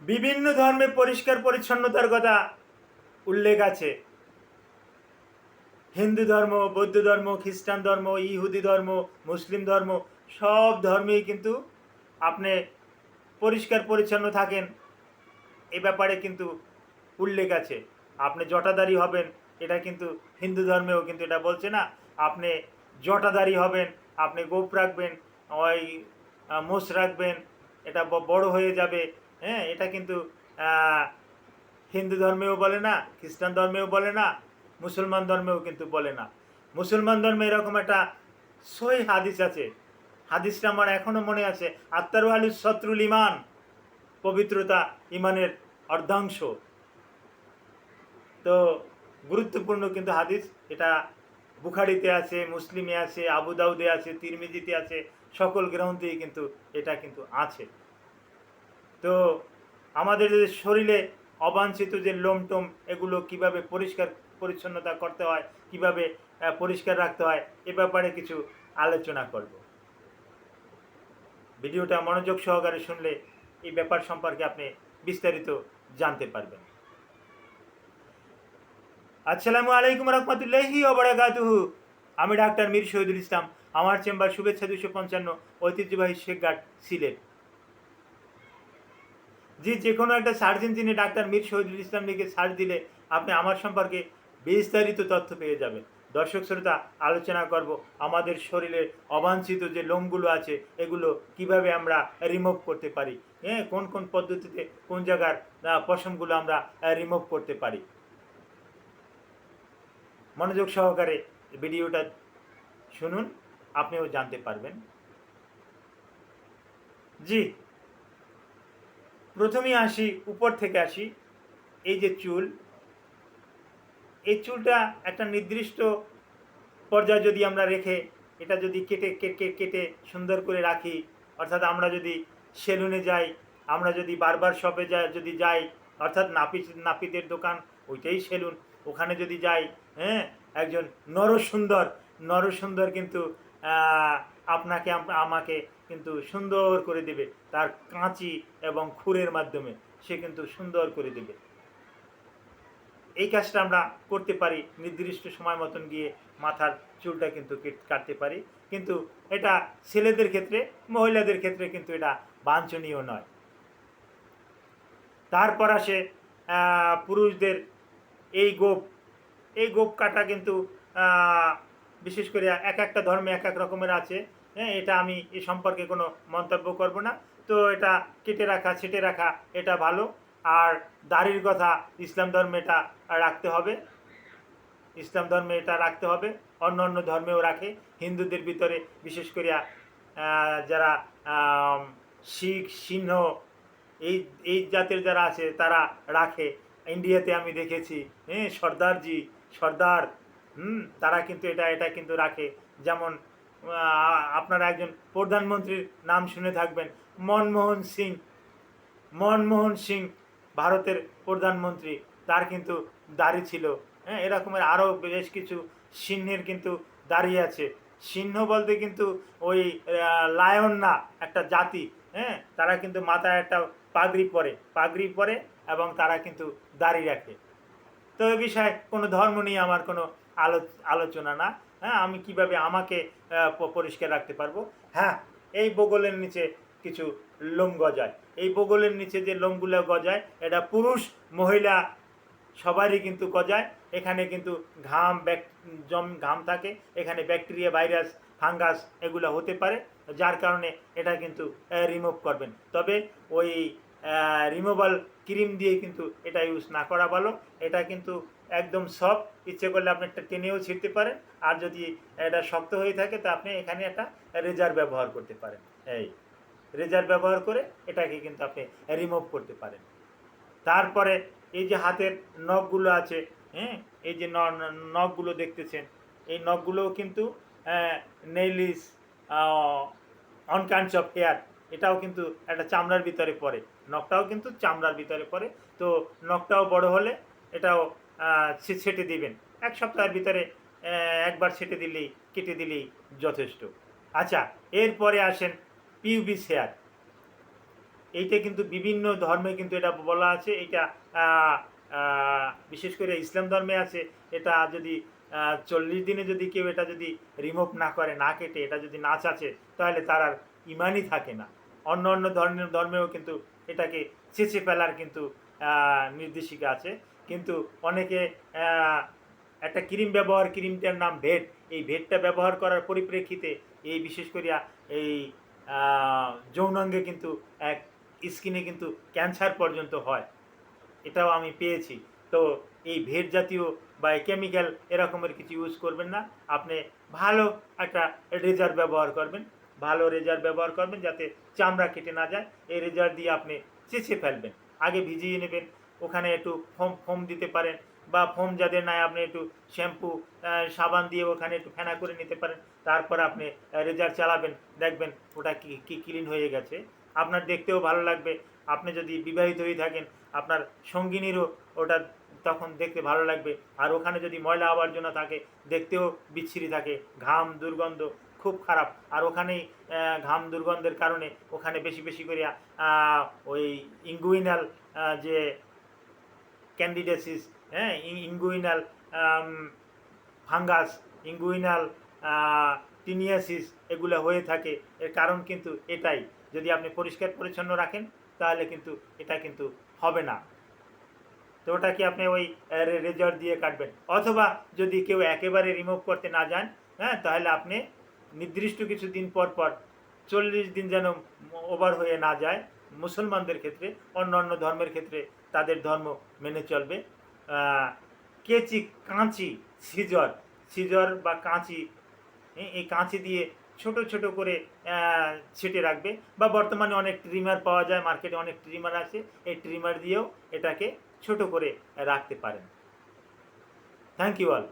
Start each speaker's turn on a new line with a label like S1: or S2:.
S1: বিভিন্ন ধর্মে পরিষ্কার পরিচ্ছন্নতার কথা উল্লেখ আছে। হিন্দু ধর্ম, বৌদ্ধ ধর্ম, খ্রিস্টান ধর্ম, ইহুদি ধর্ম, মুসলিম ধর্ম, সব ধর্মেই কিন্তু আপনি পরিষ্কার পরিচ্ছন্ন থাকেন। এ ব্যাপারে কিন্তু উল্লেখ আছে। আপনি জটাদারি হবেন, এটা কিন্তু হিন্দু ধর্মেও কিন্তু এটা বলছে না। আপনি জটাদারি হবেন, আপনি গোপ রাখবেন, ওই মোষ রাখবেন, এটা বড় হয়ে যাবে হ্যাঁ এটা কিন্তু হিন্দু ধর্মেও বলে না, খ্রিস্টান ধর্মেও বলে না, মুসলমান ধর্মেও কিন্তু বলে না। মুসলমান ধর্মে এরকম একটা সই হাদিস আছে। হাদিসটা আমার এখনও মনে আছে। আত্মারু আলু শত্রুল ইমান পবিত্রতা ইমানের অর্ধাংশ। তো, গুরুত্বপূর্ণ কিন্তু হাদিস। এটা বুখারিতে আছে, মুসলিমে আছে আবু দাউদে আছে, তিরমিজিতে আছে, সকল গ্রন্থেই কিন্তু এটা কিন্তু আছে। তো আমাদের যে শরীরে অবাঞ্ছিত যে লোমটোম, এগুলো কীভাবে পরিষ্কার পরিচ্ছন্নতা করতে হয়, কীভাবে পরিষ্কার রাখতে হয়, এ ব্যাপারে কিছু আলোচনা করব। ভিডিওটা মনোযোগ সহকারে শুনলে এই ব্যাপার সম্পর্কে আপনি বিস্তারিত জানতে পারবেন। আসসালামু আলাইকুম রহমতুল্লাহি ওবরাকাতুহু আমি ডাক্তার মীর শহীদুল ইসলাম। আমার চেম্বার শুভেচ্ছা দুশো পঞ্চান্ন ঐতিহ্যবাহী শেখঘাট, সিলেট। জি যে কোনো একটা সার্চ ইঞ্জিনে ডাক্তার মীর শহীদুল ইসলাম লিখে সার্চ দিলে আপনি আমার সম্পর্কে বিস্তারিত তথ্য পেয়ে যাবেন। দর্শক শ্রোতা, আলোচনা করব আমাদের শরীরের অবাঞ্ছিত যে লোমগুলো আছে, এগুলো কীভাবে আমরা রিমুভ করতে পারি? হ্যাঁ কোন কোন পদ্ধতিতে কোন জায়গার পশমগুলো আমরা রিমুভ করতে পারি? মনোযোগ সহকারে ভিডিওটা শুনুন, আপনিও জানতে পারবেন। জি প্রথমেই আসি, উপর থেকে আসি। এই যে চুল, এই চুলটা একটা নির্দিষ্ট পর্যায়ে যদি আমরা রেখে, এটা যদি কেটে কেটে কেটে সুন্দর করে রাখি, অর্থাৎ আমরা যদি সেলুনে যাই, আমরা যদি বারবার শপে যাই, যদি যাই, অর্থাৎ নাপিত, নাপিতের দোকান, ওইটাই সেলুন। ওখানে যদি যাই হ্যাঁ একজন নরসুন্দর নরসুন্দর কিন্তু আপনাকে আমাকে কিন্তু সুন্দর করে দেবে। তার কাঁচি এবং খুরের মাধ্যমে সে কিন্তু সুন্দর করে দেবে। এই কাজটা আমরা করতে পারি, নির্দিষ্ট সময় মতন গিয়ে মাথার চুলটা কিন্তু কেট- কাটতে পারি। কিন্তু এটা ছেলেদের ক্ষেত্রে, মহিলাদের ক্ষেত্রে কিন্তু এটা বাঞ্ছনীয় নয়। তারপর আসে পুরুষদের এই গোপ। এই গোপ কাটা কিন্তু বিশেষ করে এক একটা ধর্মে এক এক রকমের আছে। হ্যাঁ এটা আমি এ সম্পর্কে কোনো মন্তব্য করব না। তো এটা কেটে রাখা ছেটে রাখা এটা ভালো। আর দাড়ির কথা ইসলাম ধর্মে এটা রাখতে হবে। ইসলাম ধর্মে এটা রাখতে হবে। অন্য অন্য ধর্মেও রাখে। হিন্দুদের ভিতরে বিশেষ করে আহ, যারা শিখ সিংহ এই এই জাতের যারা আছে তারা রাখে। ইন্ডিয়াতে আমি দেখেছি হ্যাঁ সর্দারজি সর্দার হুম, তারা কিন্তু এটা এটা কিন্তু রাখে। যেমন আপনারা একজন প্রধানমন্ত্রীর নাম শুনে থাকবেন, মনমোহন সিং। মনমোহন সিং ভারতের প্রধানমন্ত্রী, তার কিন্তু দাড়ি ছিল। হ্যাঁ এরকমের আরও বেশ কিছু সিংহের কিন্তু দাড়ি আছে। সিংহ বলতে কিন্তু ওই লায়ন না, একটা জাতি। হ্যাঁ তারা কিন্তু মাথায় একটা পাগড়ি পরে পাগড়ি পরে এবং তারা কিন্তু দাড়ি রাখে। তো এ বিষয়ে কোনো ধর্ম নিয়ে আমার কোনো আলোচনা না হ্যাঁ? আমি কীভাবে আমাকে পরিষ্কার রাখতে পারব? হ্যাঁ এই বগলের নিচে কিছু লোম গজায়। এই বগলের নিচে যে লোমগুলো গজায়, এটা পুরুষ, মহিলা সবারই কিন্তু গজায়। এখানে কিন্তু ঘাম, ব্যাক জম ঘাম থাকে। এখানে ব্যাকটেরিয়া, ভাইরাস, ফাঙ্গাস এগুলো হতে পারে, যার কারণে এটা কিন্তু রিমুভ করবেন। তবে ওই রিমুভাল ক্রিম দিয়ে কিন্তু এটা ইউজ না করা ভালো। এটা কিন্তু একদম সফট ইচ্ছে করলে আপনি একটা টেনেও ছিঁড়তে পারেন। আর যদি এটা শক্ত হয়ে থাকে, তা আপনি এখানে একটা রেজার ব্যবহার করতে পারেন। এই রেজার ব্যবহার করে এটাকে কিন্তু আপনি রিমুভ করতে পারেন। তারপরে এই যে হাতের নখগুলো আছে হ্যাঁ এই যে নখগুলো দেখতেছেন, এই নখগুলোও কিন্তু নেইলিস অনকান্স অফ হেয়ার এটাও কিন্তু একটা চামড়ার ভিতরে পড়ে। নখটাও কিন্তু চামড়ার ভিতরে পড়ে। তো নখটাও বড় হলে এটাও ছেটে দিবেন। এক সপ্তাহের ভিতরে একবার ছেটে দিলেই, কেটে দিলেই যথেষ্ট। আচ্ছা এরপরে আসেন পিউবিস হেয়ার এইটা কিন্তু বিভিন্ন ধর্মে কিন্তু এটা বলা আছে। এটা বিশেষ করে ইসলাম ধর্মে আছে। এটা যদি চল্লিশ দিনে যদি কেউ এটা যদি রিমুভ না করে, না কেটে, এটা যদি না চাচে, তাহলে তার আর ইমানই থাকে না। অন্য অন্য ধর্মের ধর্মেও কিন্তু এটাকে চেঁচে ফেলার কিন্তু নির্দেশিকা আছে। কিন্তু অনেকে একটা ক্রিম ব্যবহার, ক্রিমটার নাম ভেট। এই ভেটটা ব্যবহার করার পরিপ্রেক্ষিতে এই বিশেষ করিয়া এই যৌনাঙ্গে কিন্তু এক স্কিনে কিন্তু ক্যান্সার পর্যন্ত হয়। এটাও আমি পেয়েছি। তো এই ভেট জাতীয় বা কেমিক্যাল এরকমের কিছু ইউজ করবেন না। আপনি ভালো একটা রেজার ব্যবহার করবেন। ভালো রেজার ব্যবহার করবেন যাতে চামড়া কেটে না যায়। এই রেজার দিয়ে আপনি চেঁচে ফেলবেন। আগে ভিজিয়ে নেবেন। ওখানে একটু ফোম ফোম দিতে পারেন বা ফোম যাদের নাই, আপনি একটু শ্যাম্পু সাবান দিয়ে ওখানে একটু ফেনা করে নিতে পারেন। তারপর আপনি রেজার চালাবেন। দেখবেন ওটা কি কি ক্লিন হয়ে গেছে। আপনার দেখতেও ভালো লাগবে। আপনি যদি বিবাহিত হয়ে থাকেন, আপনার সঙ্গিনীরও ওটা তখন দেখতে ভালো লাগবে। আর ওখানে যদি ময়লা আবর্জনা থাকে, দেখতেও বিচ্ছিরি থাকে। ঘাম, দুর্গন্ধ খুব খারাপ। আর ওখানেই আহ, ঘাম দুর্গন্ধের কারণে ওখানে বেশি বেশি করে আহ, ওই ইঙ্গুইনাল যে ক্যান্ডিডেসিস হ্যাঁ ইঙ্গুইনাল ফাঙ্গাস ইঙ্গুইনাল টিনিয়াসিস এগুলো হয়ে থাকে। এর কারণ কিন্তু এটাই। যদি আপনি পরিষ্কার পরিচ্ছন্ন রাখেন তাহলে কিন্তু এটা কিন্তু হবে না। তো ওটা কি আপনি ওই রেজার দিয়ে কাটবেন? অথবা যদি কেউ একেবারে রিমুভ করতে না যান হ্যাঁ তাহলে আপনি নির্দিষ্ট কিছু দিন পর পর চল্লিশ দিন যেন ওভার হয়ে না যায়, মুসলমানদের ক্ষেত্রে, অন্য অন্য ধর্মের ক্ষেত্রে তাদের ধর্ম মেনে চলবে। কেচি কাঁচি সিজর সিজর বা কাঁচি এই কাঁচি দিয়ে ছোট ছোট করে ছেটে রাখবে। বা বর্তমানে অনেক ট্রিমার পাওয়া যায়, মার্কেটে অনেক ট্রিমার আছে, এই ট্রিমার দিয়েও এটাকে ছোট করে রাখতে পারেন। Thank you all